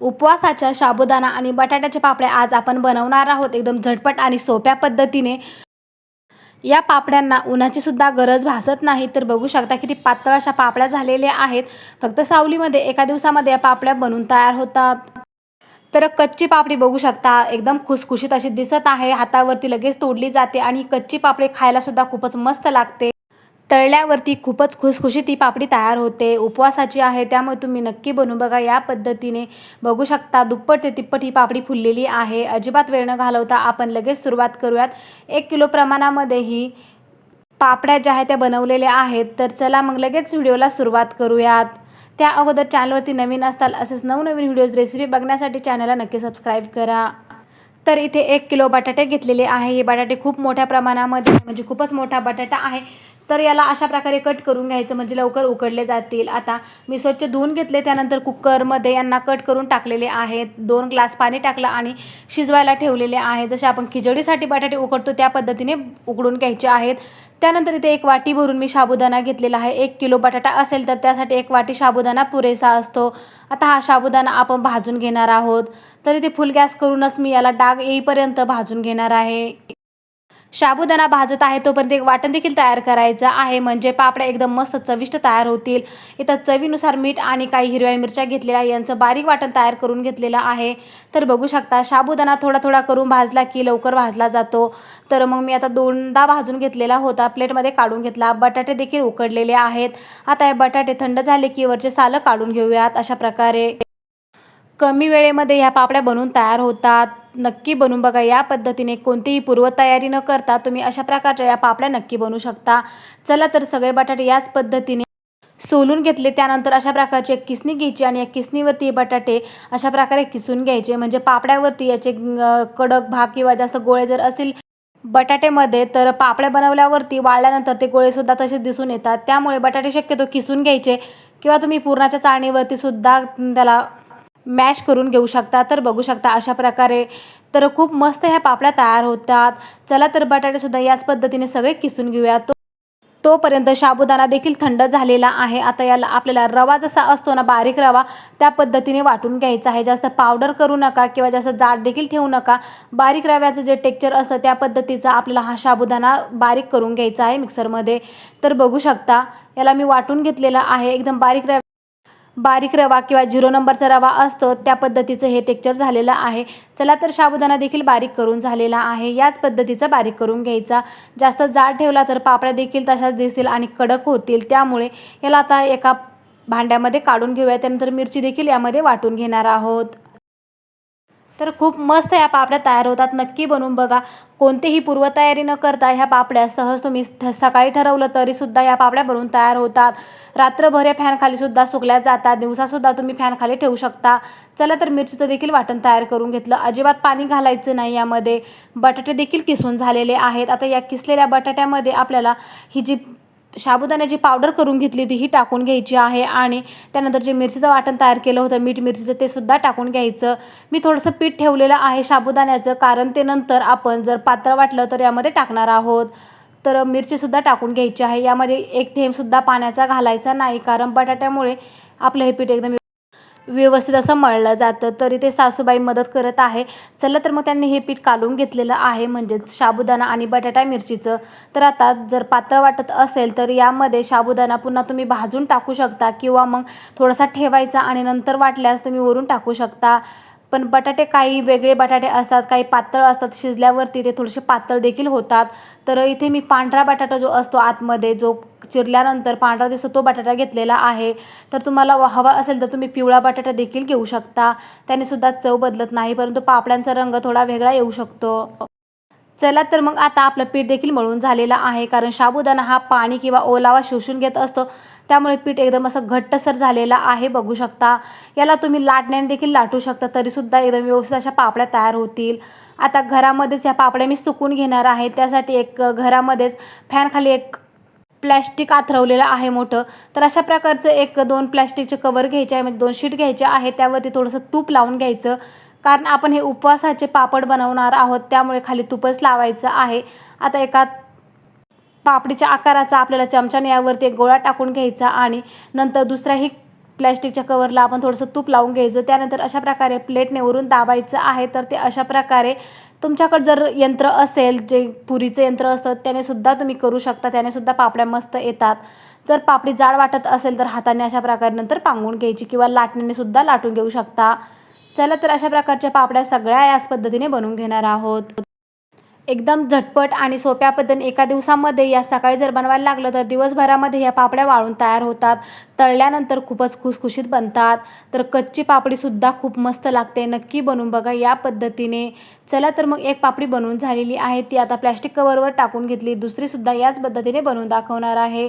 उपवासाच्या साबुदाणा आणि बटाट्याच्या पापड्या आज आपण बनवणार आहोत. एकदम झटपट आणि सोप्या पद्धतीने. या पापड्यांना उन्हाची सुद्धा गरज भासत नाही. तर बघू शकता किती पातळ अशा पापड्या झालेल्या आहेत. फक्त सावलीमध्ये एका दिवसामध्ये या पापड्या बनून तयार होतात. तर कच्ची पापडी बघू शकता. एकदम खुसखुशीत अशी दिसत आहे. हातावरती लगेच तोडली जाते आणि कच्ची पापडी खायला सुद्धा खूपच मस्त लागते. तळल्यावरती खूपच खुसखुशीत ही पापडी तयार होते. उपवासाची आहे त्यामुळे तुम्ही नक्की बनवून बघा. या पद्धतीने बघू शकता दुप्पट ते तिप्पट ही पापडी फुललेली आहे. अजिबात वेळ न घालवता आपण लगेच सुरुवात करूयात. एक किलो प्रमाणामध्ये ही पापड्या ज्या आहेत त्या बनवलेल्या आहेत. तर चला मग लगेच व्हिडिओला सुरुवात करूयात. त्या अगोदर चॅनलवरती नवीन असताल असेच नवनवीन व्हिडिओज रेसिपी बघण्यासाठी चॅनलला नक्की सबस्क्राईब करा. तर इथे एक किलो बटाटे घेतलेले आहे. हे बटाटे खूप मोठ्या प्रमाणामध्ये म्हणजे खूपच मोठा बटाटा आहे. तर याला अशा प्रकारे कट करून घ्यायचं म्हणजे लवकर उकडले जातील. आता मी स्वच्छ धुवून घेतले त्यानंतर कुकरमध्ये यांना कट करून टाकलेले आहेत. दोन ग्लास पाणी टाकलं आणि शिजवायला ठेवलेले आहे. जसे आपण खिचडीसाठी बटाटे उकडतो त्या पद्धतीने उकडून घ्यायचे आहेत. त्यानंतर इथे एक वाटी भरून मी साबुदाणा घेतलेला आहे. एक किलो बटाटा असेल तर त्यासाठी एक वाटी साबुदाणा पुरेसा असतो. आता हा साबुदाणा आपण भाजून घेणार आहोत. तर इथे फुल गॅस करूनच मी याला डाग येईपर्यंत भाजून घेणार आहे. साबुदाणा भाजत आहे तोपर्यंत एक वाटण देखील तयार करायचं आहे. म्हणजे पापड्या एकदम मस्त चविष्ट तयार होतील. इथं चवीनुसार मीठ आणि काही हिरव्या मिरच्या घेतलेल्या यांचं बारीक वाटण तयार करून घेतलेलं आहे. तर बघू शकता साबुदाणा थोडा थोडा करून भाजला की लवकर भाजला जातो. तर मग मी आता दोनदा भाजून घेतलेला होता. प्लेटमध्ये काढून घेतला. बटाटे देखील उकडलेले आहेत. आता हे बटाटे थंड झाले की वरचे सालं काढून घेऊयात. अशा प्रकारे कमी वेळेमध्ये ह्या पापड्या बनवून तयार होतात. नक्की बनवून बघा. या पद्धतीने कोणतीही पूर्वतयारी न करता तुम्ही अशा प्रकारच्या या पापड्या नक्की बनवू शकता. चला तर सगळे बटाटे याच पद्धतीने सोलून घेतले. त्यानंतर अशा प्रकारची एक किसणी घ्यायची आणि या किसणीवरती हे बटाटे अशा प्रकारे किसून घ्यायचे. म्हणजे पापड्यावरती याचे कडक भाग किंवा जास्त गोळे जर असतील बटाट्यामध्ये तर पापड्या बनवल्यावरती वाळल्यानंतर ते गोळेसुद्धा तसेच दिसून येतात. त्यामुळे बटाटे शक्यतो किसून घ्यायचे किंवा तुम्ही पुरणाच्या चाळणीवरती सुद्धा त्याला मॅश करून घेऊ शकता तर बघू शकता अशा प्रकारे. तर खूप मस्त ह्या पापड्या तयार होतात. चला तर बटाटेसुद्धा याच पद्धतीने सगळे किसून घेऊया. तो तोपर्यंत साबुदाणा देखील थंड झालेला आहे. आता याला आपल्याला रवा जसा असतो ना बारीक रवा त्या पद्धतीने वाटून घ्यायचा आहे. जास्त पावडर करू नका किंवा जास्त जाड देखील ठेवू नका. बारीक रव्याचं जे टेक्चर असतं त्या पद्धतीचा आपल्याला हा साबुदाणा बारीक करून घ्यायचा आहे मिक्सरमध्ये. तर बघू शकता याला मी वाटून घेतलेला आहे. एकदम बारीक रवा बारीक रवा किंवा झिरो नंबरचा रवा असतो त्या पद्धतीचं हे टेक्चर झालेलं आहे. चला तर साबुदाणा देखील बारीक करून झालेला आहे. याच पद्धतीचा बारीक करून घ्यायचा. जास्त जाड ठेवला तर पापड्या देखील तशाच दिसतील आणि कडक होतील. त्यामुळे याला आता एका भांड्यामध्ये काढून घेऊया. त्यानंतर मिरची देखील यामध्ये वाटून घेणार आहोत. तर खूप मस्त ह्या पापड्या तयार होतात. नक्की बनवून बघा. कोणतीही पूर्वतयारी न करता ह्या पापड्या सहज तुम्ही ठ- सकाळी ठरवलं तरीसुद्धा या पापड्या बनवून तयार होतात. रात्रभर या फॅनखालीसुद्धा सुकल्या जातात. दिवसासुद्धा तुम्ही फॅनखाली ठेवू शकता. चला तर मिरचीचं देखील वाटण तयार करून घेतलं. अजिबात पाणी घालायचं नाही यामध्ये. बटाटे देखील किसून झालेले आहेत. आता या किसलेल्या बटाट्यामध्ये आपल्याला ही जी साबुदाण्याची पावडर करून घेतली होती ही टाकून घ्यायची आहे. आणि त्यानंतर जे मिरचीचं वाटण तयार केलं होतं मीठ मिरचीचं ते सुद्धा टाकून घ्यायचं. मी थोडंसं पीठ ठेवलेलं आहे साबुदाण्याचं कारण ते नंतर आपण जर पातळ वाटलं तर यामध्ये टाकणार आहोत. तर मिरचीसुद्धा टाकून घ्यायची आहे. यामध्ये एक थेंबसुद्धा पाण्याचा घालायचा नाही कारण बटाट्यामुळे आपलं हे पीठ एकदम व्यवस्थित असं मळलं जातं तरी ते सासूबाई मदत करत आहे. चला तर मग त्यांनी हे पीठ काढून घेतलेलं आहे म्हणजेच साबुदाणा आणि बटाटा मिरचीचं. तर आता जर पातळ वाटत असेल तर यामध्ये साबुदाणा पुन्हा तुम्ही भाजून टाकू शकता किंवा मग थोडासा ठेवायचा आणि नंतर वाटल्यास तुम्ही वरून टाकू शकता. पण बटाटे काही वेगळे बटाटे असतात काही पातळ असतात शिजल्यावरती ते थोडेसे पातळ देखील होतात. तर इथे मी पांढरा बटाटा जो असतो आतमध्ये जो चिरल्यानंतर पांढरा दिसतो तो बटाटा घेतलेला आहे. तर तुम्हाला हवा असेल तर तुम्ही पिवळा बटाटा देखील घेऊ शकता. त्याने सुद्धा चव बदलत नाही परंतु पापड्यांचा रंग थोडा वेगळा येऊ शकतो. चला तर मग आता आपलं पीठ देखील मळून झालेलं आहे कारण साबुदाणा हा पाणी किंवा ओलावा शोषून घेत असतो. त्यामुळे पीठ एकदम असं घट्टसर झालेलं आहे बघू शकता. याला तुम्ही लाटण्याने देखील लाटू शकता तरीसुद्धा एकदम व्यवस्थित अशा पापड्या तयार होतील. आता घरामध्येच या पापड्या मी सुकून घेणार आहे त्यासाठी एक घरामध्येच फॅनखाली एक प्लॅस्टिक आथरवलेलं आहे मोठं. तर अशा प्रकारचं एक दोन प्लॅस्टिकचे कवर घ्यायचे आहे म्हणजे दोन शीट घ्यायचे आहे त्यावरती थोडंसं तूप लावून घ्यायचं. कारण आपण हे उपवासाचे पापड बनवणार आहोत त्यामुळे खाली तूपच लावायचं आहे. आता एका पापडीच्या आकाराचा आपल्याला चमच्याने यावरती एक गोळा टाकून घ्यायचा आणि नंतर दुसऱ्याही प्लॅस्टिकच्या कवरला आपण थोडंसं तूप लावून घ्यायचं. त्यानंतर अशा प्रकारे प्लेटने वरून दाबायचं आहे. तर ते अशा प्रकारे तुमच्याकडं जर यंत्र असेल जे पुरीचं यंत्र असतं त्याने सुद्धा तुम्ही करू शकता. त्याने सुद्धा पापड्या मस्त येतात. जर पापडी जाड वाटत असेल तर हाताने अशा प्रकारे नंतर पांगून घ्यायची किंवा लाटणीने सुद्धा लाटून घेऊ शकता. चला तर अशा प्रकारच्या पापड्या सगळ्या याच पद्धतीने बनवून घेणार आहोत. एकदम झटपट आणि सोप्या पद्धतीने एका दिवसामध्ये या सकाळी जर बनवायला लागलं तर दिवसभरामध्ये या पापड्या वाळून तयार होतात. तळल्यानंतर खूपच खुसखुशीत बनतात. तर कच्ची पापडीसुद्धा खूप मस्त लागते. नक्की बनवून बघा या पद्धतीने. चला तर मग एक पापडी बनवून झालेली आहे. ती आता प्लॅस्टिक कवरवर टाकून घेतली. दुसरीसुद्धा याच पद्धतीने बनवून दाखवणार आहे.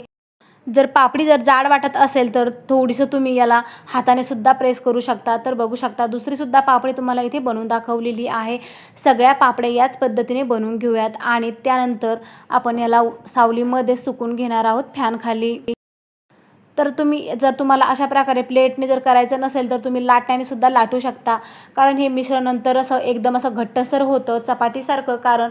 जर पापडी जर जाड वाटत असेल तर थोडीसं तुम्ही याला हाताने सुद्धा प्रेस करू शकता तर बघू शकता. दुसरीसुद्धा पापडी तुम्हाला इथे बनवून दाखवलेली आहे. सगळ्या पापड्या याच पद्धतीने बनवून घेऊयात आणि त्यानंतर आपण याला सावलीमध्ये सुकून घेणार आहोत. फॅनखाली तर तुम्ही जर तुम्हाला अशा प्रकारे प्लेटने जर करायचं नसेल तर तुम्ही लाटण्याने सुद्धा लाटू शकता. कारण हे मिश्रण नंतर असं एकदम असं घट्टसर होतं चपातीसारखं. कारण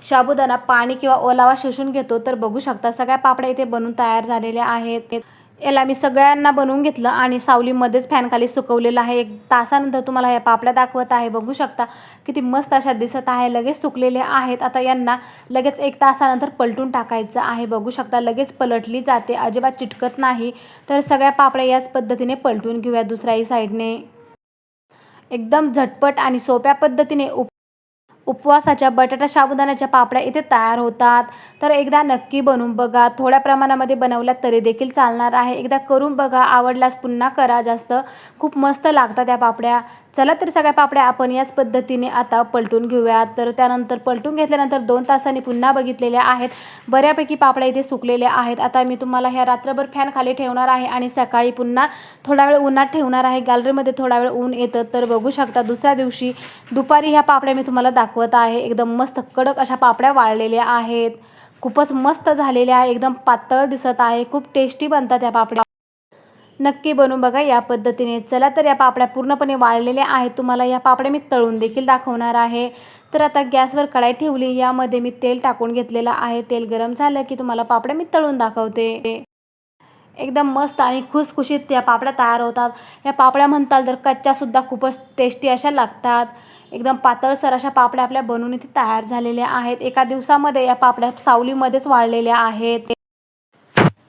साबुदाणा पाणी किंवा ओलावा शोषून घेतो तर बघू शकता सगळ्या पापड्या इथे बनून तयार झालेल्या आहेत. याला मी सगळ्यांना बनवून घेतलं आणि सावलीमध्येच फॅनखाली सुकवलेलं आहे. एक तासानंतर तुम्हाला या पापड्या दाखवत आहे. बघू शकता किती मस्त अशा दिसत आहे. लगेच सुकलेले आहेत. आता यांना लगेच एक तासानंतर पलटून टाकायचं आहे. बघू शकता लगेच पलटली जाते. अजिबात चिटकत नाही. तर सगळ्या पापड्या याच पद्धतीने पलटून घेऊया दुसऱ्याही साईडने. एकदम झटपट आणि सोप्या पद्धतीने उप उपवासाच्या बटाटा साबुदाण्याच्या पापड्या इथे तयार होतात. तर एकदा नक्की बनवून बघा. थोड्या प्रमाणामध्ये बनवल्या तरी देखील चालणार आहे. एकदा करून बघा. आवडल्यास पुन्हा करा जास्त. खूप मस्त लागतात त्या पापड्या. चला तर सगळ्या पापड्या आपण याच पद्धतीने आता पलटून घेऊयात. तर त्यानंतर पलटून घेतल्यानंतर दोन तासांनी पुन्हा बघितलेल्या आहेत. बऱ्यापैकी पापड्या इथे सुकलेल्या आहेत. आता मी तुम्हाला ह्या रात्रभर फॅन खाली ठेवणार आहे आणि सकाळी पुन्हा थोडा वेळ उन्हात ठेवणार आहे. गॅलरीमध्ये थोडा वेळ ऊन येतं तर बघू शकता दुसऱ्या दिवशी. दुपारी ह्या पापड्या मी तुम्हाला दाखव दाखवत आहे. एकदम मस्त कडक अशा पापड्या वाळलेल्या आहेत. खूपच मस्त झालेल्या आहे. एकदम पातळ दिसत आहे. खूप टेस्टी बनतात या पापड्या. नक्की बनवून बघा या पद्धतीने. चला तर या पापड्या पूर्णपणे वाळलेल्या आहेत. तुम्हाला या पापड्या मी तळून देखील दाखवणार आहे. तर आता गॅसवर कढाई ठेवली. यामध्ये मी तेल टाकून घेतलेलं आहे. तेल गरम झालं की तुम्हाला पापड्या मी तळून दाखवते. एकदम मस्त आणि खुसखुशीत त्या पापड्या तयार होतात. या पापड्या म्हणताल तर कच्च्यासुद्धा खूपच टेस्टी अशा लागतात. एकदम पातळसर अशा पापड्या आपल्या बनवून इथे तयार झालेल्या आहेत. एका दिवसामध्ये या पापड्या सावलीमध्येच वाळलेल्या आहेत.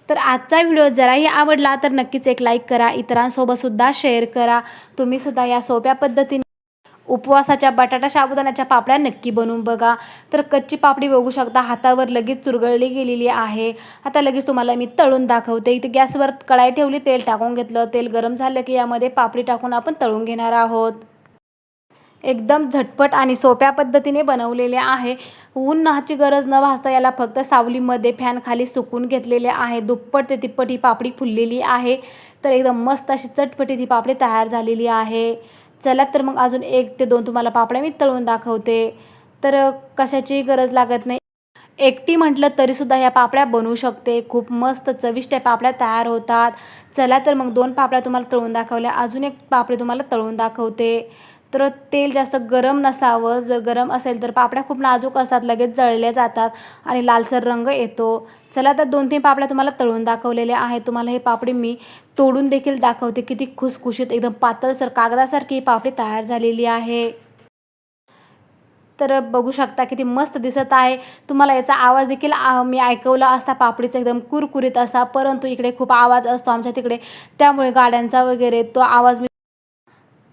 तर आजचा व्हिडिओ जराही आवडला तर नक्कीच एक लाईक करा. इतरांसोबतसुद्धा शेअर करा. तुम्ही सुद्धा या सोप्या पद्धतीने उपवासाच्या बटाटा साबुदाण्याच्या पापड्या नक्की बनवून बघा. तर कच्ची पापडी बघू शकता हातावर लगेच चुरगळली गेलेली आहे. आता लगेच तुम्हाला मी तळून दाखवते. इथे गॅसवर कढाई ठेवली तेल टाकून घेतलं. तेल गरम झालं की यामध्ये पापडी टाकून आपण तळून घेणार आहोत. एकदम झटपट आणि सोप्या पद्धतीने बनवलेले आहे. ऊन गरज न भासता याला फक्त सावलीमध्ये फॅन खाली सुकून घेतलेले आहे. दुप्पट ते तिप्पट ही पापडी फुललेली आहे. तर एकदम मस्त अशी चटपटीत ही पापडी तयार झालेली आहे. चला तर मग अजून एक ते दोन तुम्हाला पापड्या मी तळून दाखवते. तर कशाची गरज लागत नाही. एकटी म्हटलं तरीसुद्धा ह्या पापड्या बनवू शकते. खूप मस्त चविष्ट पापड्या तयार होतात. चला तर मग दोन पापड्या तुम्हाला तळून दाखवल्या. अजून एक पापडी तुम्हाला तळून दाखवते. तर तेल जास्त गरम नसावं. जर गरम असेल तर पापड्या खूप नाजूक असतात लगेच जळल्या जातात आणि लालसर रंग येतो. चला तर दोन तीन पापड्या तुम्हाला तळून दाखवलेल्या आहेत. तुम्हाला हे पापडी मी तोडून देखील दाखवते. किती खुसखुशीत एकदम पातळसर कागदासारखी ही पापडी तयार झालेली आहे. तर बघू शकता किती मस्त दिसत आहे. तुम्हाला याचा आवाज देखील मी ऐकवला असता. पापडीचा एकदम कुरकुरीत असा परंतु इकडे खूप आवाज असतो आमच्या तिकडे. त्यामुळे गाड्यांचा वगैरे तो आवाज मी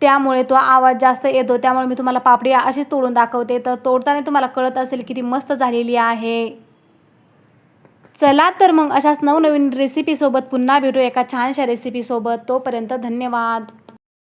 त्यामुळे तो आवाज जास्त येतो. त्यामुळे मी तुम्हाला पापडी अशीच तोडून दाखवते. तर तोडताना तुम्हाला कळत असेल किती मस्त झालेली आहे. चला तर मग अशाच नवनवीन रेसिपीसोबत पुन्हा भेटू एका छानशा रेसिपीसोबत तोपर्यंत धन्यवाद.